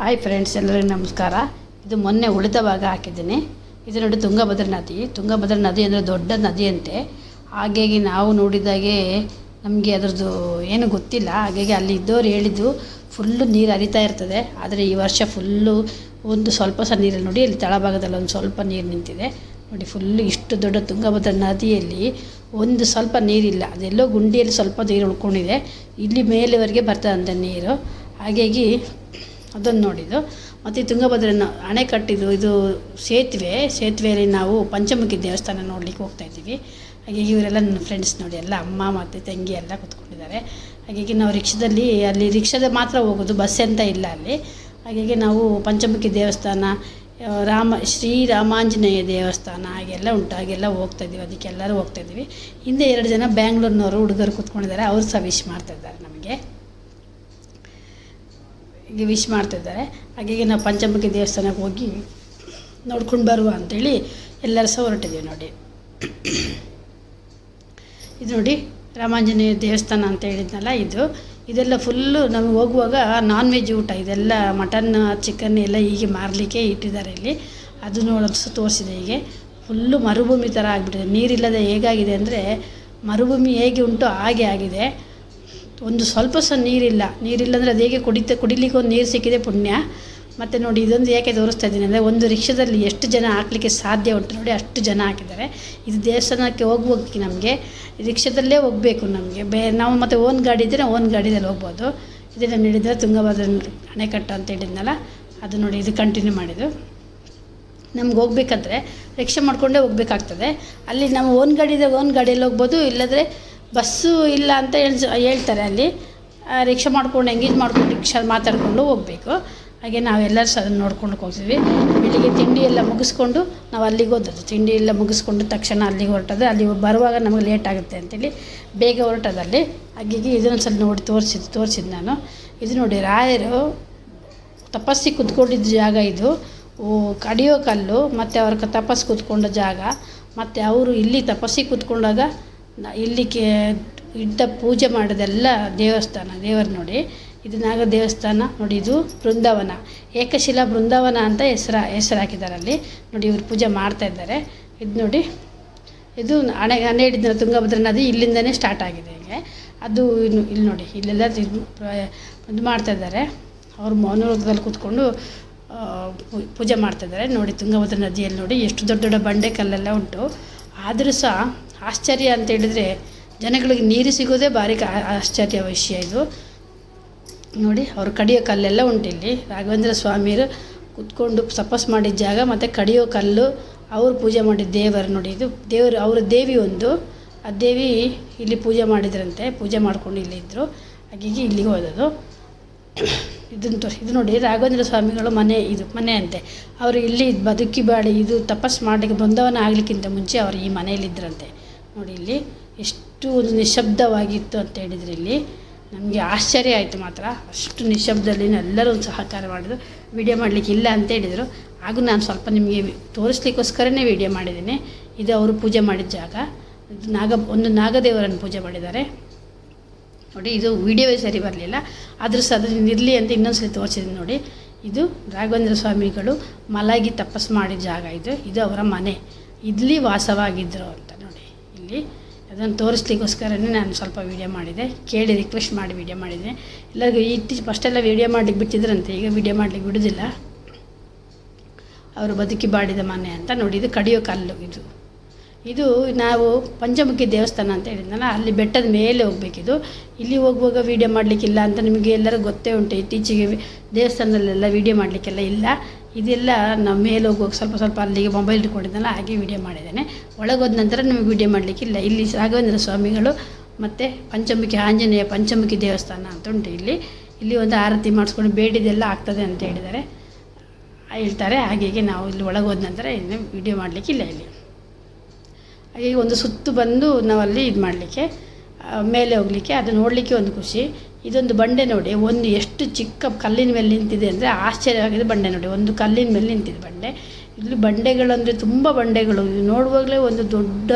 Hi friends ಎಲ್ಲರಿಗೂ ನಮಸ್ಕಾರ. ಇದು ಮೊನ್ನೆ ಉಳಿದ ಭಾಗ ಹಾಕಿದ್ದೀನಿ. ಇದು ನೋಡಿ ತುಂಗಭದ್ರಾ ನದಿ. ತುಂಗಭದ್ರಾ ನದಿ ಅಂದರೆ ದೊಡ್ಡ ನದಿ ಅಂತೆ. ಹಾಗಾಗಿ ನಾವು ನೋಡಿದಾಗೆ ನಮಗೆ ಅದರದ್ದು ಏನು ಗೊತ್ತಿಲ್ಲ. ಹಾಗಾಗಿ ಅಲ್ಲಿ ಇದ್ದವ್ರು ಹೇಳಿದ್ದು ಫುಲ್ಲು ನೀರು ಹರಿತಾ ಇರ್ತದೆ. ಆದರೆ ಈ ವರ್ಷ ಫುಲ್ಲು ಒಂದು ಸ್ವಲ್ಪ ಸಹ ನೀರಲ್ಲಿ ನೋಡಿ, ಇಲ್ಲಿ ತಳಭಾಗದಲ್ಲಿ ಒಂದು ಸ್ವಲ್ಪ ನೀರು ನಿಂತಿದೆ. ನೋಡಿ ಫುಲ್ಲು ಇಷ್ಟು ದೊಡ್ಡ ತುಂಗಭದ್ರಾ ನದಿಯಲ್ಲಿ ಒಂದು ಸ್ವಲ್ಪ ನೀರಿಲ್ಲ. ಅದೆಲ್ಲೋ ಗುಂಡಿಯಲ್ಲಿ ಸ್ವಲ್ಪ ನೀರು ಉಳ್ಕೊಂಡಿದೆ. ಇಲ್ಲಿ ಮೇಲೆವರೆಗೆ ಬರ್ತದಂತೆ ನೀರು. ಹಾಗಾಗಿ ಅದನ್ನು ನೋಡಿದ್ದು. ಮತ್ತು ತುಂಗಭದ್ರಾ ಅಣೆಕಟ್ಟಿದ್ದು ಇದು ಸೇತುವೆ. ಸೇತುವೆಯಲ್ಲಿ ನಾವು ಪಂಚಮುಖಿ ದೇವಸ್ಥಾನ ನೋಡಲಿಕ್ಕೆ ಹೋಗ್ತಾ ಇದ್ದೀವಿ. ಹಾಗಾಗಿ ಇವರೆಲ್ಲ ನನ್ನ ಫ್ರೆಂಡ್ಸ್ ನೋಡಿ, ಎಲ್ಲ ಅಮ್ಮ ಮತ್ತು ತಂಗಿ ಎಲ್ಲ ಕೂತ್ಕೊಂಡಿದ್ದಾರೆ. ಹಾಗಾಗಿ ನಾವು ರಿಕ್ಷಾದಲ್ಲಿ, ಅಲ್ಲಿ ರಿಕ್ಷಾದ ಮಾತ್ರ ಹೋಗೋದು ಬಸ್ ಅಂತ ಇಲ್ಲ ಅಲ್ಲಿ. ಹಾಗಾಗಿ ನಾವು ಪಂಚಮುಖಿ ದೇವಸ್ಥಾನ ರಾಮ ರಾಮ ಶ್ರೀರಾಮಾಂಜನೇಯ ದೇವಸ್ಥಾನ, ಹಾಗೆಲ್ಲ ಉಂಟು. ಹಾಗೆಲ್ಲ ಹೋಗ್ತಾ ಇದ್ದೀವಿ. ಅದಕ್ಕೆ ಎಲ್ಲರೂ ಹೋಗ್ತಾ ಇದ್ದೀವಿ. ಹಿಂದೆ ಎರಡು ಜನ ಬ್ಯಾಂಗ್ಳೂರಿನವರು ಹುಡುಗರು ಕೂತ್ಕೊಂಡಿದ್ದಾರೆ. ಅವರು ಸಹ ವಿಶ್ ಮಾಡ್ತಾ ಇದ್ದಾರೆ ನಮಗೆ. ವಿಶ್ ಮಾಡ್ತಿದ್ದಾರೆ. ಹಾಗಾಗಿ ನಾವು ಪಂಚಮುಖಿ ದೇವಸ್ಥಾನಕ್ಕೆ ಹೋಗಿ ನೋಡ್ಕೊಂಡು ಬರುವ ಅಂತೇಳಿ ಎಲ್ಲರೂ ಸಹ ಹೊರಟಿದ್ದೀವಿ ನೋಡಿ. ಇದು ನೋಡಿ ರಾಮಾಂಜನೇಯ ದೇವಸ್ಥಾನ ಅಂತ ಹೇಳಿದ್ನಲ್ಲ ಇದು. ಇದೆಲ್ಲ ಫುಲ್ಲು ನಮಗೆ ಹೋಗುವಾಗ ನಾನ್ ವೆಜ್ ಊಟ, ಇದೆಲ್ಲ ಮಟನ್ ಚಿಕನ್ ಎಲ್ಲ ಹೀಗೆ ಮಾರಲಿಕ್ಕೆ ಇಟ್ಟಿದ್ದಾರೆ ಇಲ್ಲಿ. ಅದು ನೋಡೋದು ಸಹ ತೋರಿಸಿದೆ ಹೀಗೆ. ಫುಲ್ಲು ಮರುಭೂಮಿ ಥರ ಆಗಿಬಿಟ್ಟಿದೆ. ನೀರಿಲ್ಲದೆ ಹೇಗಾಗಿದೆ ಅಂದರೆ ಮರುಭೂಮಿ ಹೇಗೆ ಉಂಟು ಹಾಗೆ ಆಗಿದೆ. ಒಂದು ಸ್ವಲ್ಪ ಸಹ ನೀರಿಲ್ಲ. ನೀರಿಲ್ಲ ಅಂದರೆ ಅದು ಹೇಗೆ ಕುಡಿತ, ಕುಡಿಲಿಕ್ಕೆ ಒಂದು ನೀರು ಸಿಕ್ಕಿದೆ ಪುಣ್ಯ. ಮತ್ತು ನೋಡಿ ಇದೊಂದು ಏಕೆ ತೋರಿಸ್ತಾ ಇದ್ದೀನಿ ಅಂದರೆ ಒಂದು ರಿಕ್ಷಾದಲ್ಲಿ ಎಷ್ಟು ಜನ ಹಾಕ್ಲಿಕ್ಕೆ ಸಾಧ್ಯ ಉಂಟು ನೋಡಿ ಅಷ್ಟು ಜನ ಹಾಕಿದ್ದಾರೆ. ಇದು ದೇವಸ್ಥಾನಕ್ಕೆ ಹೋಗುವಕ್ಕೆ ನಮಗೆ ರಿಕ್ಷಾದಲ್ಲೇ ಹೋಗಬೇಕು ನಮಗೆ. ಬೇ, ನಾವು ಮತ್ತು ಓನ್ ಗಾಡಿ ಇದ್ದರೆ ಓನ್ ಗಾಡಿದಲ್ಲಿ ಹೋಗ್ಬೋದು. ಇದನ್ನು ಹೇಳಿದರೆ ತುಂಗಭದ್ರಾ ಅಣೆಕಟ್ಟು ಅಂತ ಹೇಳಿದ್ನಲ್ಲ, ಅದು ನೋಡಿ ಇದು ಕಂಟಿನ್ಯೂ ಮಾಡಿದ್ದು. ನಮ್ಗೆ ಹೋಗ್ಬೇಕಂದ್ರೆ ರಿಕ್ಷಾ ಮಾಡಿಕೊಂಡೇ ಹೋಗ್ಬೇಕಾಗ್ತದೆ. ಅಲ್ಲಿ ನಾವು ಓನ್ ಗಾಡಿ ಇದ್ದರೆ ಓನ್ ಗಾಡಿಯಲ್ಲಿ ಹೋಗ್ಬೋದು, ಇಲ್ಲದ್ರೆ ಬಸ್ಸು ಇಲ್ಲ ಅಂತ ಹೇಳ್ ಹೇಳ್ತಾರೆ ಅಲ್ಲಿ. ರಿಕ್ಷಾ ಮಾಡ್ಕೊಂಡು, ಎಂಗೇಜ್ ಮಾಡ್ಕೊಂಡು, ರಿಕ್ಷಾ ಮಾತಾಡಿಕೊಂಡು ಹೋಗಬೇಕು. ಹಾಗೆ ನಾವೆಲ್ಲರೂ ಸಹ ಅದನ್ನು ನೋಡ್ಕೊಂಡು ಹೋಗ್ತೀವಿ. ಬೆಳಿಗ್ಗೆ ತಿಂಡಿ ಎಲ್ಲ ಮುಗಿಸ್ಕೊಂಡು ನಾವು ಅಲ್ಲಿಗೆ ಹೋದದ್ದು. ತಿಂಡಿ ಎಲ್ಲ ಮುಗಿಸ್ಕೊಂಡು ತಕ್ಷಣ ಅಲ್ಲಿಗೆ ಹೊರಟದ್ದು. ಅಲ್ಲಿ ಬರುವಾಗ ನಮಗೆ ಲೇಟ್ ಆಗುತ್ತೆ ಅಂತೇಳಿ ಬೇಗ ಹೊರಟದಲ್ಲಿ ಹಾಗಾಗಿ ಇದನ್ನೊಂದು ಸಲ ನೋಡಿ ತೋರಿಸಿದ್ದು ತೋರಿಸಿದ್ದು ನಾನು. ಇದು ನೋಡಿ ರಾಯರು ತಪಸ್ಸಿ ಕುತ್ಕೊಂಡಿದ್ದ ಜಾಗ ಇದು. ಕಡಿಯೋ ಕಲ್ಲು, ಮತ್ತು ಅವ್ರ ತಪಸ್ಸು ಕೂತ್ಕೊಂಡ ಜಾಗ. ಮತ್ತು ಅವರು ಇಲ್ಲಿ ತಪಸ್ಸಿ ಕೂತ್ಕೊಂಡಾಗ ನ- ಇಲ್ಲಿಗೆ ಇದ್ದ ಪೂಜೆ ಮಾಡೋದೆಲ್ಲ ದೇವಸ್ಥಾನ, ದೇವರು ನೋಡಿ. ಇದು ನಾಗ ದೇವಸ್ಥಾನ, ನೋಡಿ ಇದು ಬೃಂದಾವನ. ಏಕಶಿಲಾ ಬೃಂದಾವನ ಅಂತ ಹೆಸರು ಹೆಸರು ಹಾಕಿದ್ದಾರೆ ಅಲ್ಲಿ ನೋಡಿ ಇವರು ಪೂಜೆ ಮಾಡ್ತಾ ಇದ್ದಾರೆ. ಇದು ನೋಡಿ, ಇದು ಹಣೆ ಹಣೆ ಹಿಡಿದ ತುಂಗಭದ್ರಾ ನದಿ ಇಲ್ಲಿಂದನೇ ಸ್ಟಾರ್ಟ್ ಆಗಿದೆ ಹೀಗೆ. ಅದು ಇನ್ನು ಇಲ್ಲಿ ನೋಡಿ, ಇಲ್ಲೆಲ್ಲ ಇದು ಮಾಡ್ತಾ ಇದ್ದಾರೆ. ಅವ್ರು ಮೌನವ್ರತದಲ್ಲಿ ಕೂತ್ಕೊಂಡು ಪೂಜೆ ಮಾಡ್ತಾ ಇದ್ದಾರೆ. ನೋಡಿ, ತುಂಗಭದ್ರಾ ನದಿಯಲ್ಲಿ ನೋಡಿ ಎಷ್ಟು ದೊಡ್ಡ ದೊಡ್ಡ ಬಂಡೆ ಕಲ್ಲೆಲ್ಲ ಉಂಟು. ಆದರೂ ಸಹ ಆಶ್ಚರ್ಯ ಅಂತ ಹೇಳಿದರೆ ಜನಗಳಿಗೆ ನೀರು ಸಿಗೋದೇ ಭಾರಿ ಆಶ್ಚರ್ಯ ವಿಷಯ ಇದು. ನೋಡಿ, ಅವ್ರು ಕಡಿಯೋ ಕಲ್ಲೆಲ್ಲ ಉಂಟು ಇಲ್ಲಿ. ರಾಘವೇಂದ್ರ ಸ್ವಾಮಿಯರು ಕುತ್ಕೊಂಡು ತಪಸ್ ಮಾಡಿದ ಜಾಗ, ಮತ್ತು ಕಡಿಯೋ ಕಲ್ಲು, ಅವರು ಪೂಜೆ ಮಾಡಿದ ದೇವರು ನೋಡಿ ಇದು. ದೇವರು, ಅವರ ದೇವಿ ಒಂದು. ಆ ದೇವಿ ಇಲ್ಲಿ ಪೂಜೆ ಮಾಡಿದ್ರಂತೆ, ಪೂಜೆ ಮಾಡ್ಕೊಂಡು ಇಲ್ಲಿದ್ದರು ಹಾಗಾಗಿ ಇಲ್ಲಿಗೆ ಹೋದದು ಇದನ್ನು ತೋರಿಸಿ ಇದು ನೋಡಿ, ರಾಘವೇಂದ್ರ ಸ್ವಾಮಿಗಳು ಮನೆ ಇದು, ಮನೆ ಅಂತೆ. ಅವರು ಇಲ್ಲಿ ಬದುಕಿ ಬಾಡಿ ಇದು ತಪಸ್ ಮಾಡಲಿಕ್ಕೆ ಬಂದವನ ಆಗಲಿಕ್ಕಿಂತ ಮುಂಚೆ ಅವರು ಈ ಮನೆಯಲ್ಲಿದ್ದರಂತೆ ನೋಡಿ ಇಲ್ಲಿ ಎಷ್ಟು ಒಂದು ನಿಶಬ್ದವಾಗಿತ್ತು ಅಂತ ಹೇಳಿದ್ರು ಇಲ್ಲಿ ನಮಗೆ ಆಶ್ಚರ್ಯ ಆಯಿತು ಮಾತ್ರ. ಅಷ್ಟು ನಿಶಬ್ದದಲ್ಲಿ ಎಲ್ಲರೂ ಸಹಕಾರ ಮಾಡಿದ್ರು. ವಿಡಿಯೋ ಮಾಡಲಿಕ್ಕೆ ಇಲ್ಲ ಅಂತ ಹೇಳಿದರು. ಹಾಗೂ ನಾನು ಸ್ವಲ್ಪ ನಿಮಗೆ ತೋರಿಸ್ಲಿಕ್ಕೋಸ್ಕರನೇ ವಿಡಿಯೋ ಮಾಡಿದ್ದೀನಿ. ಇದು ಅವರು ಪೂಜೆ ಮಾಡಿದ ಜಾಗ. ಇದು ನಾಗ, ಒಂದು ನಾಗದೇವರನ್ನು ಪೂಜೆ ಮಾಡಿದ್ದಾರೆ. ನೋಡಿ, ಇದು ವಿಡಿಯೋವೇ ಸರಿ ಬರಲಿಲ್ಲ. ಆದರೂ ಸಹ ಅದು ಇರಲಿ ಅಂತ ಇನ್ನೊಂದ್ಸಲಿ ತೋರಿಸಿದ್ದೀನಿ ನೋಡಿ. ಇದು ರಾಘವೇಂದ್ರ ಸ್ವಾಮಿಗಳು ಮಲಗಿ ತಪಸ್ಸು ಮಾಡಿದ ಜಾಗ ಇದು. ಇದು ಅವರ ಮನೆ. ಇಲ್ಲಿ ವಾಸವಾಗಿದ್ದರು ಅಂತ ನೋಡಿ. ಇಲ್ಲಿ ಅದನ್ನು ತೋರಿಸ್ಲಿಕ್ಕೋಸ್ಕರನೇ ನಾನು ಸ್ವಲ್ಪ ವೀಡಿಯೋ ಮಾಡಿದೆ. ಕೇಳಿ ರಿಕ್ವೆಸ್ಟ್ ಮಾಡಿ ವೀಡಿಯೋ ಮಾಡಿದೆ. ಎಲ್ಲರಿಗೂ ಇತ್ತೀಚೆ, ಫಸ್ಟೆಲ್ಲ ವೀಡಿಯೋ ಮಾಡಲಿಕ್ಕೆ ಬಿಟ್ಟಿದ್ರಂತೆ, ಈಗ ವೀಡಿಯೋ ಮಾಡಲಿಕ್ಕೆ ಬಿಡೋದಿಲ್ಲ. ಅವರು ಬದುಕಿ ಬಾಡಿದ ಮನೆ ಅಂತ ನೋಡಿ, ಇದು ಕಡಿಯೋ ಕಲ್ಲು ಇದು. ಇದು ನಾವು ಪಂಚಮುಖಿ ದೇವಸ್ಥಾನ ಅಂತ ಹೇಳಿದ್ನಲ್ಲ, ಅಲ್ಲಿ ಬೆಟ್ಟದ ಮೇಲೆ ಹೋಗ್ಬೇಕಿದು. ಇಲ್ಲಿ ಹೋಗುವಾಗ ವೀಡಿಯೋ ಮಾಡಲಿಕ್ಕಿಲ್ಲ ಅಂತ ನಿಮಗೆ ಎಲ್ಲರೂ ಗೊತ್ತೇ ಉಂಟು. ಇತ್ತೀಚೆಗೆ ದೇವಸ್ಥಾನದಲ್ಲೆಲ್ಲ ವೀಡಿಯೋ ಮಾಡಲಿಕ್ಕೆಲ್ಲ ಇಲ್ಲ. ಇದೆಲ್ಲ ನಮ್ಮ ಮೇಲೆ ಹೋಗೋಕ್ಕೆ ಸ್ವಲ್ಪ ಸ್ವಲ್ಪ ಅಲ್ಲಿಗೆ ಮೊಬೈಲ್ ಇಟ್ಕೊಂಡಿದ್ದಲ್ಲ ಹಾಗೆ ವಿಡಿಯೋ ಮಾಡಿದ್ದೇನೆ. ಹೋದ ನಂತರ ನಮಗೆ ವಿಡಿಯೋ ಮಾಡಲಿಕ್ಕಿಲ್ಲ ಇಲ್ಲಿ. ರಾಘವೇಂದ್ರ ಸ್ವಾಮಿಗಳು ಮತ್ತು ಪಂಚಮುಖಿ, ಆಂಜನೇಯ ಪಂಚಮುಖಿ ದೇವಸ್ಥಾನ ಅಂತ ಉಂಟು ಇಲ್ಲಿ. ಇಲ್ಲಿ ಒಂದು ಆರತಿ ಮಾಡಿಸ್ಕೊಂಡು ಬೇಡಿದೆಲ್ಲ ಆಗ್ತದೆ ಅಂತ ಹೇಳಿದ್ದಾರೆ. ಹೇಳ್ತಾರೆ, ಹಾಗಾಗಿ ನಾವು ಇಲ್ಲಿ ಒಳಗೋದ ನಂತರ ಇನ್ನು ವಿಡಿಯೋ ಮಾಡಲಿಕ್ಕಿಲ್ಲ ಇಲ್ಲಿ ಹಾಗೆ ಒಂದು ಸುತ್ತು ಬಂದು ನಾವಲ್ಲಿ ಇದು ಮಾಡಲಿಕ್ಕೆ ಮೇಲೆ ಹೋಗಲಿಕ್ಕೆ ಅದು ನೋಡಲಿಕ್ಕೆ ಒಂದು ಖುಷಿ. ಇದೊಂದು ಬಂಡೆ ನೋಡಿ. ಒಂದು ಎಷ್ಟು ಚಿಕ್ಕ ಕಲ್ಲಿನ ಮೇಲೆ ನಿಂತಿದೆ ಅಂದರೆ ಆಶ್ಚರ್ಯವಾಗಿದೆ ಬಂಡೆ ನೋಡಿ. ಒಂದು ಕಲ್ಲಿನ ಮೇಲೆ ನಿಂತಿದೆ ಬಂಡೆ. ಇಲ್ಲಿ ಬಂಡೆಗಳಂದರೆ ತುಂಬ ಬಂಡೆಗಳು. ನೋಡುವಾಗಲೇ ಒಂದು ದೊಡ್ಡ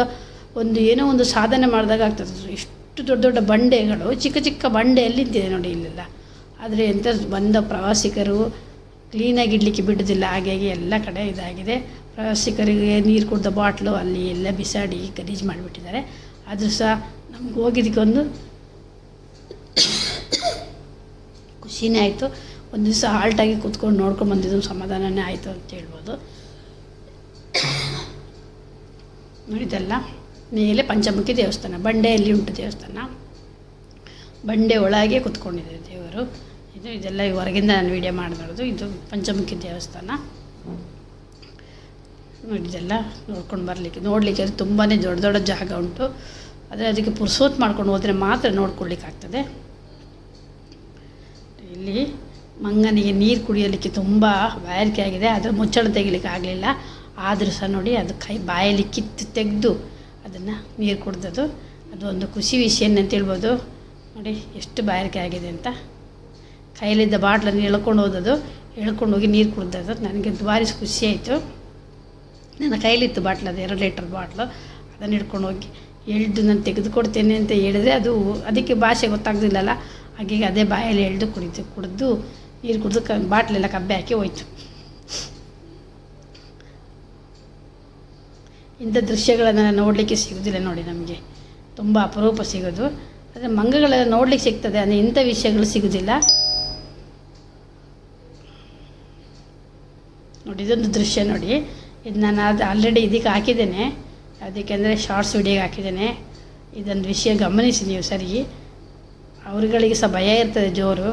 ಒಂದು ಏನೋ ಒಂದು ಸಾಧನೆ ಮಾಡಿದಾಗ ಆಗ್ತದೆ. ಇಷ್ಟು ದೊಡ್ಡ ದೊಡ್ಡ ಬಂಡೆಗಳು, ಚಿಕ್ಕ ಚಿಕ್ಕ ಬಂಡೆಯಲ್ಲಿ ನಿಂತಿದೆ ನೋಡಿ ಇಲ್ಲೆಲ್ಲ. ಆದರೆ ಎಂಥ ಬಂದ ಪ್ರವಾಸಿಗರು ಕ್ಲೀನಾಗಿ ಇಡಲಿಕ್ಕೆ ಬಿಡೋದಿಲ್ಲ. ಹಾಗಾಗಿ ಎಲ್ಲ ಕಡೆ ಇದಾಗಿದೆ. ಪ್ರವಾಸಿಗರಿಗೆ ನೀರು ಕುಡ್ದ ಬಾಟ್ಲು ಅಲ್ಲಿ ಎಲ್ಲ ಬಿಸಾಡಿ ಗಲೀಜು ಮಾಡಿಬಿಟ್ಟಿದ್ದಾರೆ. ಆದರೂ ಸಹ ನಮ್ಗೆ ಹೋಗಿದ್ದಕ್ಕೊಂದು ಖುಷಿನೇ ಆಯಿತು. ಒಂದು ದಿವಸ ಹಾಲ್ಟಾಗಿ ಕೂತ್ಕೊಂಡು ನೋಡ್ಕೊಂಡು ಬಂದಿದ್ದು ಸಮಾಧಾನನೇ ಆಯಿತು ಅಂತ ಹೇಳ್ಬೋದು. ನೋಡಿದಲ್ಲ ಮೇಲೆ ಪಂಚಮುಖಿ ದೇವಸ್ಥಾನ, ಬಂಡೆಯಲ್ಲಿ ಉಂಟು ದೇವಸ್ಥಾನ. ಬಂಡೆ ಒಳಗೆ ಕೂತ್ಕೊಂಡಿದೆ ದೇವರು. ಇದು ಇದೆಲ್ಲ ಹೊರಗಿಂದ ನಾನು ವೀಡಿಯೋ ಮಾಡಿರೋದು ಇದು ಪಂಚಮುಖಿ ದೇವಸ್ಥಾನ. ನೋಡಿದೆಲ್ಲ ನೋಡ್ಕೊಂಡು ಬರಲಿಕ್ಕೆ, ನೋಡಲಿಕ್ಕೆ ಅದು ತುಂಬಾ ದೊಡ್ಡ ದೊಡ್ಡ ಜಾಗ ಉಂಟು. ಆದರೆ ಅದಕ್ಕೆ ಪುರ್ಸೋತ್ ಮಾಡ್ಕೊಂಡು ಹೋದರೆ ಮಾತ್ರ ನೋಡ್ಕೊಳ್ಳಿಕ್ಕಾಗ್ತದೆ ಇಲ್ಲಿ ಮಂಗನಿಗೆ ನೀರು ಕುಡಿಯಲಿಕ್ಕೆ ತುಂಬ ಬಾಯಾರಿಕೆ ಆಗಿದೆ. ಆದರೆ ಮುಚ್ಚಳ ತೆಗಿಲಿಕ್ಕೆ ಆಗಲಿಲ್ಲ. ಆದರೂ ಸಹ ನೋಡಿ ಅದು ಕೈ ಬಾಯಲ್ಲಿ ಕಿತ್ತು ತೆಗೆದು ಅದನ್ನು ನೀರು ಕುಡ್ದದು ಅದು ಒಂದು ಖುಷಿ ವಿಷಯ ಅಂತ ಹೇಳ್ಬೋದು. ನೋಡಿ ಎಷ್ಟು ಬಾಯಾರಿಕೆ ಆಗಿದೆ ಅಂತ. ಕೈಲಿದ್ದ ಬಾಟ್ಲನ್ನು ಎಳ್ಕೊಂಡು ಹೋದದು ಎಳ್ಕೊಂಡು ಹೋಗಿ ನೀರು ಕುಡ್ದದು ನನಗೆ ದುಬಾರಿ ಖುಷಿ ಆಯಿತು. ನನ್ನ ಕೈಲಿತ್ತು ಬಾಟ್ಲು, ಅದು ಎರಡು ಲೀಟರ್ ಬಾಟ್ಲು. ಅದನ್ನು ಹಿಡ್ಕೊಂಡು ಹೋಗಿ ಎಳ್ದು ನಾನು ತೆಗೆದುಕೊಡ್ತೇನೆ ಅಂತ ಹೇಳಿದ್ರೆ ಅದು ಅದಕ್ಕೆ ಭಾಷೆ ಗೊತ್ತಾಗ್ದಿಲ್ಲಲ್ಲ. ಹಾಗೆ ಅದೇ ಬಾಯಲ್ಲಿ ಎಳ್ದು ಕುಡಿತು ಕುಡಿದು ನೀರು ಕುಡಿದು ಕ, ಬಾಟ್ಲೆಲ್ಲ ಕಬ್ಬೆ ಹಾಕಿ ಹೋಯ್ತು. ಇಂಥ ದೃಶ್ಯಗಳನ್ನು ನೋಡಲಿಕ್ಕೆ ಸಿಗೋದಿಲ್ಲ ನೋಡಿ ನಮಗೆ. ತುಂಬ ಅಪರೂಪ ಸಿಗೋದು. ಆದರೆ ಮಂಗಗಳೆಲ್ಲ ನೋಡ್ಲಿಕ್ಕೆ ಸಿಗ್ತದೆ, ಅಂದರೆ ಇಂಥ ವಿಷಯಗಳು ಸಿಗೋದಿಲ್ಲ. ನೋಡಿ, ಇದೊಂದು ದೃಶ್ಯ ನೋಡಿ. ಇದು ನಾನು ಅದು ಆಲ್ರೆಡಿ ಇದಕ್ಕೆ ಹಾಕಿದ್ದೇನೆ. ಅದಕ್ಕೆ ಅಂದರೆ ಶಾರ್ಟ್ಸ್ ವಿಡಿಯೋಗೆ ಹಾಕಿದ್ದೇನೆ. ಇದೊಂದು ವಿಷಯ ಗಮನಿಸಿ ನೀವು ಸರಿ. ಅವ್ರುಗಳಿಗೆ ಸಹ ಭಯ ಇರ್ತದೆ ಜೋರು.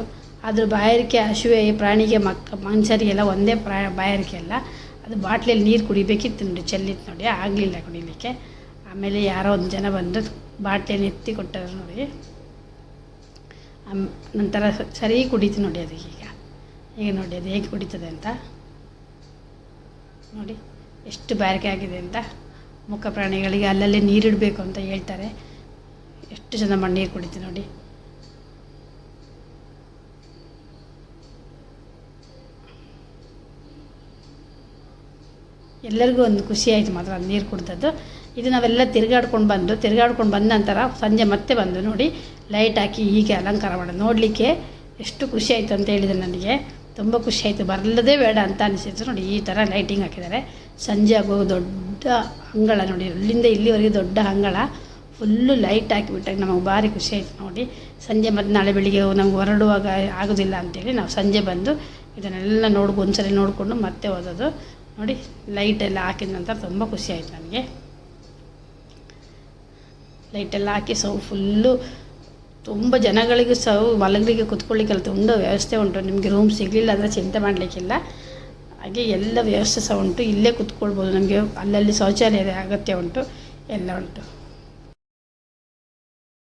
ಅದ್ರ ಬಾಯಾರಿಕೆ ಹಸುವೆ ಪ್ರಾಣಿಗೆ ಮಕ್ಕ ಮನುಷ್ಯರಿಗೆಲ್ಲ ಒಂದೇ ಪ್ರಾ, ಬಾಯಾರಿಕೆ ಅಲ್ಲ. ಅದು ಬಾಟ್ಲಿಯಲ್ಲಿ ನೀರು ಕುಡಿಬೇಕಿತ್ತು ನೋಡಿ, ಚೆಲ್ಲಿತ್ತು ನೋಡಿ, ಆಗಲಿಲ್ಲ ಕುಡಿಲಿಕ್ಕೆ. ಆಮೇಲೆ ಯಾರೋ ಒಂದು ಜನ ಬಂದು ಬಾಟ್ಲಿಯನ್ನು ಎತ್ತಿ ಕೊಟ್ಟರು ನೋಡಿ. ನಂತರ ಸರಿ ಕುಡಿತು ನೋಡಿ ಅದಕ್ಕೆ ಈಗ. ನೋಡಿ ಅದು ಹೇಗೆ ಕುಡಿತದೆ ಅಂತ. ನೋಡಿ, ಎಷ್ಟು ಬಾರಿಕೆ ಆಗಿದೆ ಅಂತ. ಮುಖ ಪ್ರಾಣಿಗಳಿಗೆ ಅಲ್ಲಲ್ಲೇ ನೀರಿಡಬೇಕು ಅಂತ ಹೇಳ್ತಾರೆ. ಎಷ್ಟು ಮಾಡಿ ನೀರು ಕುಡಿತು ನೋಡಿ. ಎಲ್ಲರಿಗೂ ಒಂದು ಖುಷಿ ಆಯಿತು ಮಾತ್ರ ಅದು ನೀರು ಕುಡ್ದದ್ದು. ಇದು ನಾವೆಲ್ಲ ತಿರುಗಾಡ್ಕೊಂಡು ಬಂದು, ತಿರುಗಾಡ್ಕೊಂಡು ಬಂದ ನಂತರ ಸಂಜೆ ಮತ್ತೆ ಬಂದು ನೋಡಿ ಲೈಟ್ ಹಾಕಿ ಹೀಗೆ ಅಲಂಕಾರ ಮಾಡೋದು ನೋಡಲಿಕ್ಕೆ ಎಷ್ಟು ಖುಷಿ ಆಯಿತು ಅಂತ ಹೇಳಿದೆ ನನಗೆ. ತುಂಬ ಖುಷಿ ಆಯಿತು. ಬರಲ್ಲದೇ ಬೇಡ ಅಂತ ಅನಿಸಿತು ನೋಡಿ, ಈ ಥರ ಲೈಟಿಂಗ್ ಹಾಕಿದ್ದಾರೆ. ಸಂಜೆ ಆಗೋ ದೊಡ್ಡ ಅಂಗಳ ನೋಡಿ, ಅಲ್ಲಿಂದ ಇಲ್ಲಿವರೆಗೆ ದೊಡ್ಡ ಅಂಗಳ. ಫುಲ್ಲು ಲೈಟ್ ಹಾಕಿಬಿಟ್ಟಾಗ ನಮಗೆ ಭಾರಿ ಖುಷಿ ಆಯಿತು ನೋಡಿ. ಸಂಜೆ ಮತ್ತು ನಾಳೆ ಬೆಳಿಗ್ಗೆ ನಮ್ಗೆ ಹೊರಡುವಾಗ ಆಗೋದಿಲ್ಲ ಅಂತೇಳಿ ನಾವು ಸಂಜೆ ಬಂದು ಇದನ್ನೆಲ್ಲ ನೋಡ್ಕೊ ಒಂದ್ಸರಿ ನೋಡಿಕೊಂಡು ಮತ್ತೆ ಓದೋದು ನೋಡಿ ಲೈಟೆಲ್ಲ ಹಾಕಿದ ನಂತರ ತುಂಬ ಖುಷಿ ಆಯಿತು ನನಗೆ ಲೈಟೆಲ್ಲ ಹಾಕಿ ಸೌ ಫುಲ್ಲು ತುಂಬ ಜನಗಳಿಗೂ ಸೌ ಮಲಗಲಿಕ್ಕೆ ಕುತ್ಕೊಳ್ಳಿಕ್ಕೆಲ್ಲ ತುಂಬ ವ್ಯವಸ್ಥೆ ಉಂಟು. ನಿಮಗೆ ರೂಮ್ ಸಿಗಲಿಲ್ಲ ಅಂದರೆ ಚಿಂತೆ ಮಾಡಲಿಕ್ಕಿಲ್ಲ. ಹಾಗೆ ಎಲ್ಲ ವ್ಯವಸ್ಥೆ ಸಹ ಉಂಟು. ಇಲ್ಲೇ ಕುತ್ಕೊಳ್ಬೋದು. ನಮಗೆ ಅಲ್ಲಲ್ಲಿ ಶೌಚಾಲಯದ ಅಗತ್ಯ ಉಂಟು. ಎಲ್ಲ ಉಂಟು.